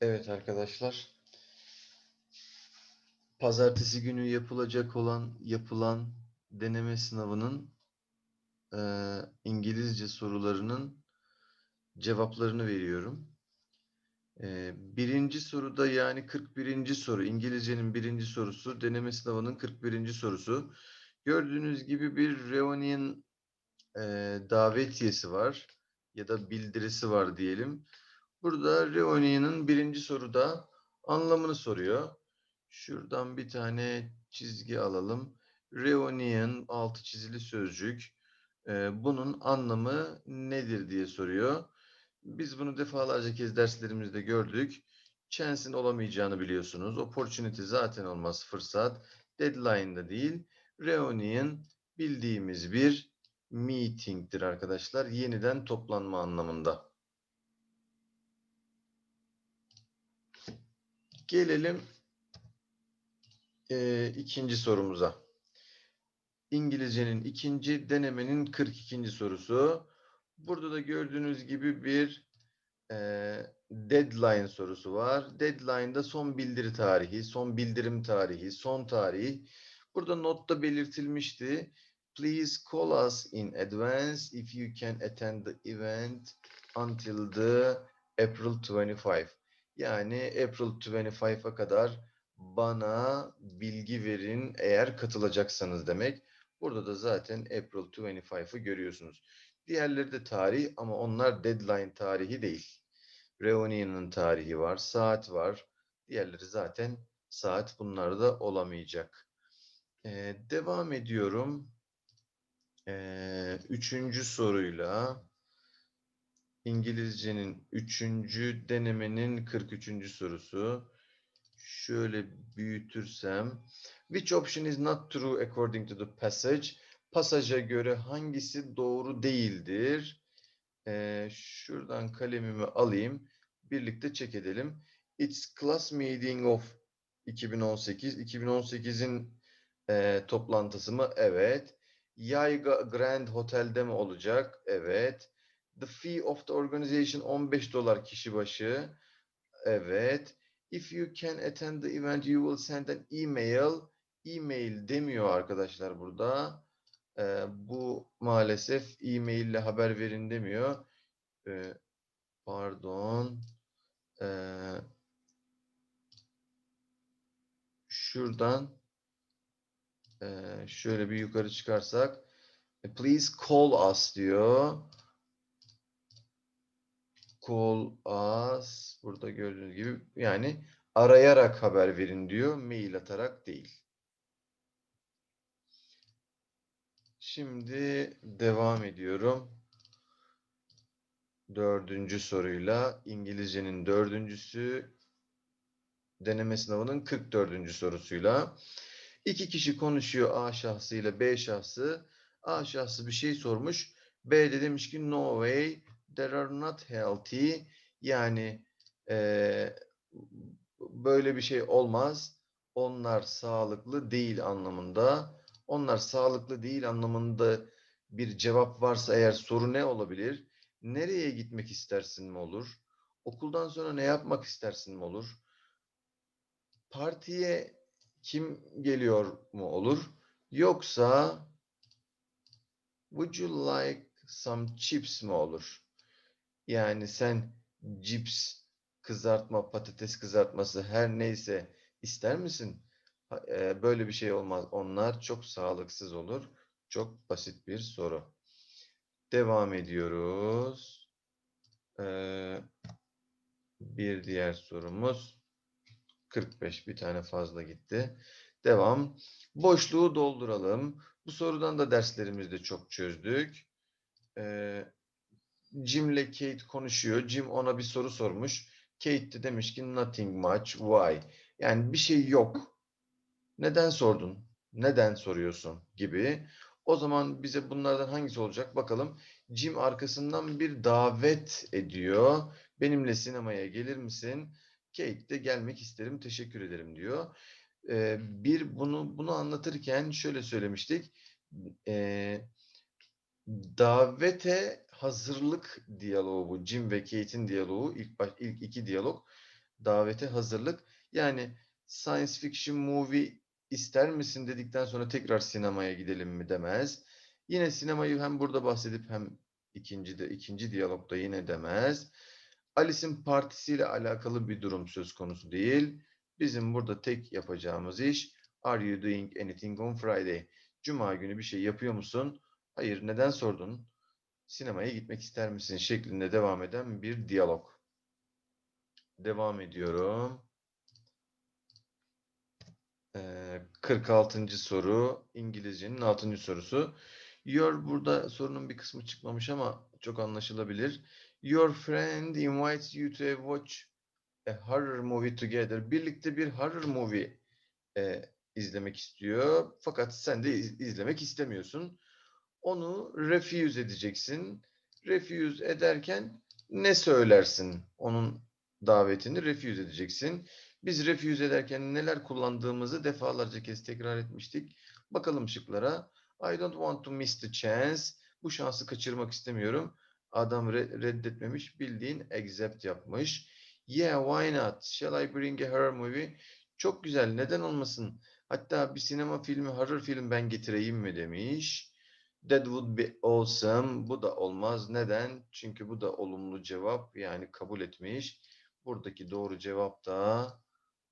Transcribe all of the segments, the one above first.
Evet arkadaşlar. Pazartesi günü yapılacak olan yapılan deneme sınavının eee, İngilizce sorularının cevaplarını veriyorum. Eee, birinci soruda yani 41. soru İngilizcenin birinci sorusu deneme sınavının 41. sorusu. Gördüğünüz gibi bir reunion eee, davetiyesi var ya da bildirisi var diyelim. Burada reunion'ın birinci soruda anlamını soruyor. Şuradan bir tane çizgi alalım. Reunion altı çizili sözcük. Ee, bunun anlamı nedir diye soruyor. Biz bunu defalarca kez derslerimizde gördük. Chance'in olamayacağını biliyorsunuz. Opportunity zaten olmaz fırsat. Deadline da değil. Reunion bildiğimiz bir meeting'tir arkadaşlar. Yeniden toplanma anlamında. Gelelim eee, ikinci sorumuza. İngilizcenin ikinci denemenin 42. sorusu. Burada da gördüğünüz gibi bir eee, deadline sorusu var. Deadline'da son bildiri tarihi, son bildirim tarihi, son tarih. Burada notta belirtilmişti. Please call us in advance if you can attend the event until the April 25. Yani April 25'a kadar bana bilgi verin eğer katılacaksanız demek. Burada da zaten April 25'ı görüyorsunuz. Diğerleri de tarih ama onlar deadline tarihi değil. Reunion'ın tarihi var, saat var. Diğerleri zaten saat bunlarda olamayacak. Ee, devam ediyorum. Ee, üçüncü soruyla İngilizcenin üçüncü denemenin 43. sorusu. Şöyle büyütürsem. Which option is not true according to the passage? Pasaja göre hangisi doğru değildir? Ee, şuradan kalemimi alayım. Birlikte check edelim. It's class meeting of 2018. 2018'in e, toplantısı mı? Evet. Yayga Grand Hotel'de mi olacak? Evet. The fee of the organization 15 dolar kişi başı. Evet. If you can attend the event, you will send an email. E-mail demiyor arkadaşlar burada. Ee, bu maalesef e-mail ile haber verin demiyor. Ee, pardon. Ee, şuradan ee, şöyle bir yukarı çıkarsak please call us diyor. Call us. Burada gördüğünüz gibi yani arayarak haber verin diyor. Mail atarak değil. Şimdi devam ediyorum. Dördüncü soruyla İngilizcenin dördüncüsü deneme sınavının 44. sorusuyla. İki kişi konuşuyor A şahsı B şahsı. A şahsı bir şey sormuş. B de demiş ki no way there are not healthy. Yani eee, böyle bir şey olmaz. Onlar sağlıklı değil anlamında. Onlar sağlıklı değil anlamında bir cevap varsa eğer soru ne olabilir? Nereye gitmek istersin mi olur? Okuldan sonra ne yapmak istersin mi olur? Partiye kim geliyor mu olur? Yoksa would you like some chips mi olur? Yani sen cips, kızartma, patates kızartması her neyse ister misin? Böyle bir şey olmaz. Onlar çok sağlıksız olur. Çok basit bir soru. Devam ediyoruz. Bir diğer sorumuz. 45 bir tane fazla gitti. Devam. Boşluğu dolduralım. Bu sorudan da derslerimizde çok çözdük. Ee, Jim'le Kate konuşuyor. Jim ona bir soru sormuş. Kate de demiş ki nothing much. Why? Yani bir şey yok. Neden sordun? Neden soruyorsun? Gibi. O zaman bize bunlardan hangisi olacak? Bakalım. Jim arkasından bir davet ediyor. Benimle sinemaya gelir misin? Kate de gelmek isterim, teşekkür ederim diyor. Ee, bir bunu bunu anlatırken şöyle söylemiştik. Ee, davete hazırlık diyaloğu bu. Jim ve Kate'in diyaloğu ilk baş, ilk iki diyalog. davete hazırlık. Yani science fiction movie ister misin dedikten sonra tekrar sinemaya gidelim mi demez. Yine sinemayı hem burada bahsedip hem ikinci de ikinci diyalogda yine demez. Alice'in partisiyle alakalı bir durum söz konusu değil. Bizim burada tek yapacağımız iş Are you doing anything on Friday? Cuma günü bir şey yapıyor musun? Hayır, neden sordun? Sinemaya gitmek ister misin? şeklinde devam eden bir diyalog. Devam ediyorum. Ee, 46. soru İngilizcenin 6. sorusu. Your burada sorunun bir kısmı çıkmamış ama çok anlaşılabilir. Your friend invites you to watch a horror movie together. Birlikte bir horror movie e, izlemek istiyor. Fakat sen de iz- izlemek istemiyorsun. Onu refuse edeceksin. Refuse ederken ne söylersin? Onun davetini refuse edeceksin. Biz refuse ederken neler kullandığımızı defalarca kez tekrar etmiştik. Bakalım şıklara. I don't want to miss the chance. Bu şansı kaçırmak istemiyorum. Adam re- reddetmemiş, bildiğin accept yapmış. Yeah, why not? Shall I bring a horror movie? Çok güzel, neden olmasın? Hatta bir sinema filmi, horror film ben getireyim mi demiş. That would be awesome. Bu da olmaz. Neden? Çünkü bu da olumlu cevap. Yani kabul etmiş. Buradaki doğru cevap da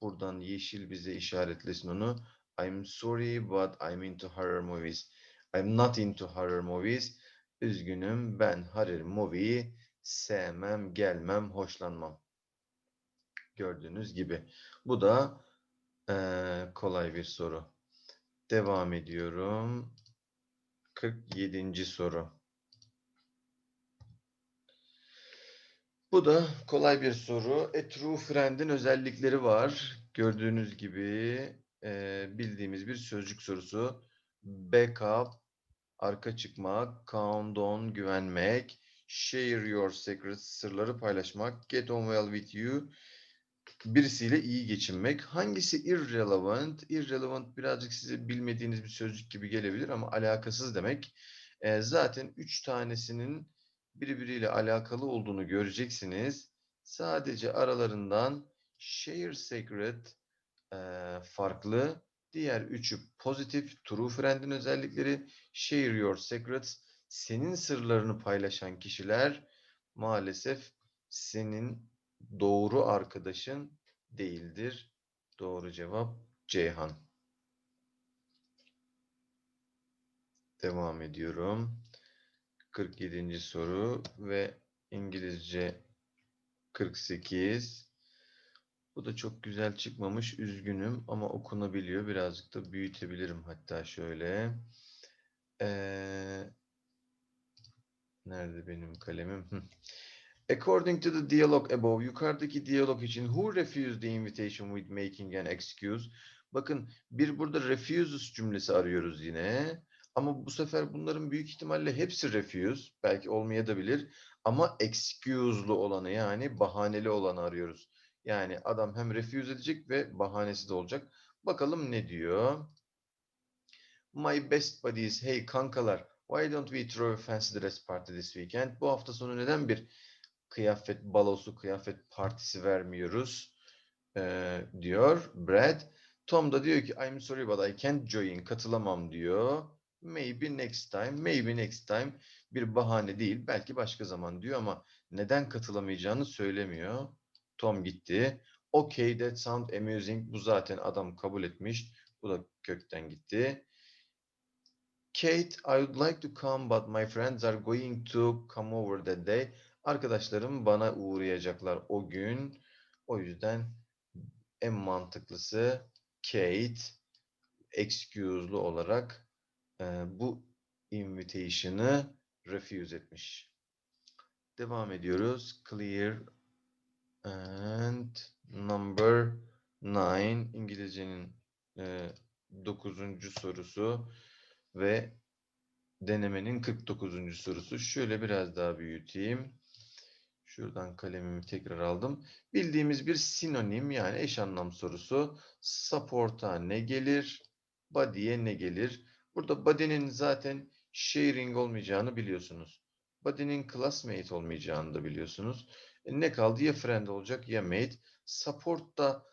buradan yeşil bize işaretlesin onu. I'm sorry but I'm into horror movies. I'm not into horror movies. Üzgünüm ben horror movie'yi sevmem, gelmem, hoşlanmam. Gördüğünüz gibi. Bu da eee, kolay bir soru. Devam ediyorum. 47. soru. Bu da kolay bir soru. A true friend'in özellikleri var. Gördüğünüz gibi e, bildiğimiz bir sözcük sorusu. Backup, arka çıkmak, count on, güvenmek, share your secrets, sırları paylaşmak, get on well with you, birisiyle iyi geçinmek. Hangisi irrelevant? Irrelevant birazcık size bilmediğiniz bir sözcük gibi gelebilir ama alakasız demek. E, zaten üç tanesinin birbiriyle alakalı olduğunu göreceksiniz. Sadece aralarından share secret e, farklı. Diğer üçü pozitif, true friend'in özellikleri. Share your secrets, senin sırlarını paylaşan kişiler maalesef senin doğru arkadaşın değildir. Doğru cevap Ceyhan. Devam ediyorum. 47. soru ve İngilizce 48. Bu da çok güzel çıkmamış. Üzgünüm ama okunabiliyor. Birazcık da büyütebilirim hatta şöyle. Ee, nerede benim kalemim? According to the dialogue above, yukarıdaki diyalog için who refused the invitation with making an excuse? Bakın bir burada refuses cümlesi arıyoruz yine. Ama bu sefer bunların büyük ihtimalle hepsi refuse. Belki olmayabilir. Ama excuse'lu olanı yani bahaneli olanı arıyoruz. Yani adam hem refuse edecek ve bahanesi de olacak. Bakalım ne diyor? My best buddies, hey kankalar, why don't we throw a fancy dress party this weekend? Bu hafta sonu neden bir kıyafet balosu, kıyafet partisi vermiyoruz? Ee, diyor Brad. Tom da diyor ki I'm sorry but I can't join, katılamam diyor. Maybe next time, maybe next time bir bahane değil, belki başka zaman diyor ama neden katılamayacağını söylemiyor. Tom gitti. Okay, that sound amusing. Bu zaten adam kabul etmiş. Bu da kökten gitti. Kate, I would like to come but my friends are going to come over that day. Arkadaşlarım bana uğrayacaklar o gün. O yüzden en mantıklısı Kate excuse'lu olarak e, bu invitation'ı refuse etmiş. Devam ediyoruz. Clear and number nine İngilizcenin e, 9. sorusu ve denemenin 49. sorusu. Şöyle biraz daha büyüteyim. Şuradan kalemimi tekrar aldım. Bildiğimiz bir sinonim yani eş anlam sorusu. Support'a ne gelir? Body'ye ne gelir? Burada body'nin zaten sharing olmayacağını biliyorsunuz. Body'nin classmate olmayacağını da biliyorsunuz. E, ne kaldı? Ya friend olacak ya mate. Support da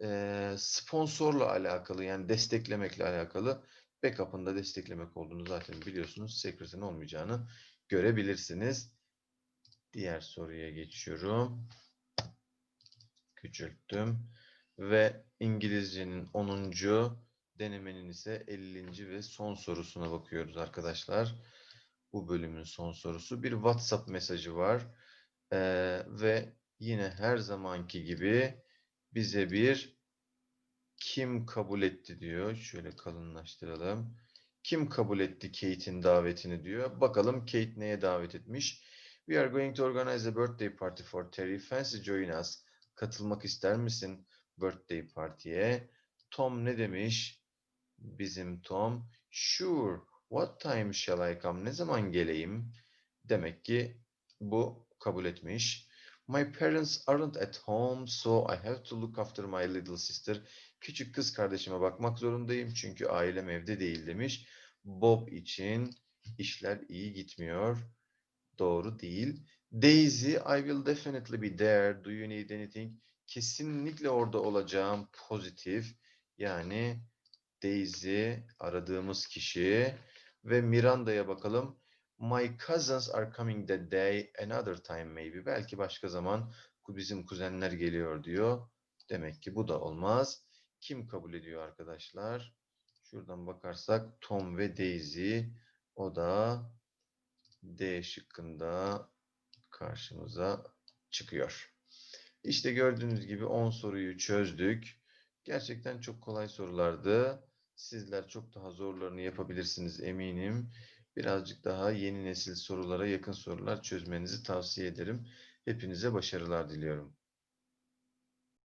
eee, sponsorla alakalı yani desteklemekle alakalı. Backup'ın da desteklemek olduğunu zaten biliyorsunuz. Secret'in olmayacağını görebilirsiniz. Diğer soruya geçiyorum. Küçülttüm. Ve İngilizcenin 10. denemenin ise 50. ve son sorusuna bakıyoruz arkadaşlar. Bu bölümün son sorusu. Bir WhatsApp mesajı var. Ee, ve yine her zamanki gibi bize bir kim kabul etti diyor. Şöyle kalınlaştıralım. Kim kabul etti Kate'in davetini diyor. Bakalım Kate neye davet etmiş. We are going to organize a birthday party for Terry. Fancy join us. Katılmak ister misin birthday partiye? Tom ne demiş? Bizim Tom. Sure. What time shall I come? Ne zaman geleyim? Demek ki bu kabul etmiş. My parents aren't at home, so I have to look after my little sister. Küçük kız kardeşime bakmak zorundayım çünkü ailem evde değil demiş. Bob için işler iyi gitmiyor. Doğru değil. Daisy, I will definitely be there. Do you need anything? Kesinlikle orada olacağım. Pozitif. Yani Daisy aradığımız kişi ve Miranda'ya bakalım. My cousins are coming that day another time maybe. Belki başka zaman bizim kuzenler geliyor diyor. Demek ki bu da olmaz. Kim kabul ediyor arkadaşlar? Şuradan bakarsak Tom ve Daisy. O da D şıkkında karşımıza çıkıyor. İşte gördüğünüz gibi 10 soruyu çözdük. Gerçekten çok kolay sorulardı. Sizler çok daha zorlarını yapabilirsiniz eminim. Birazcık daha yeni nesil sorulara yakın sorular çözmenizi tavsiye ederim. Hepinize başarılar diliyorum.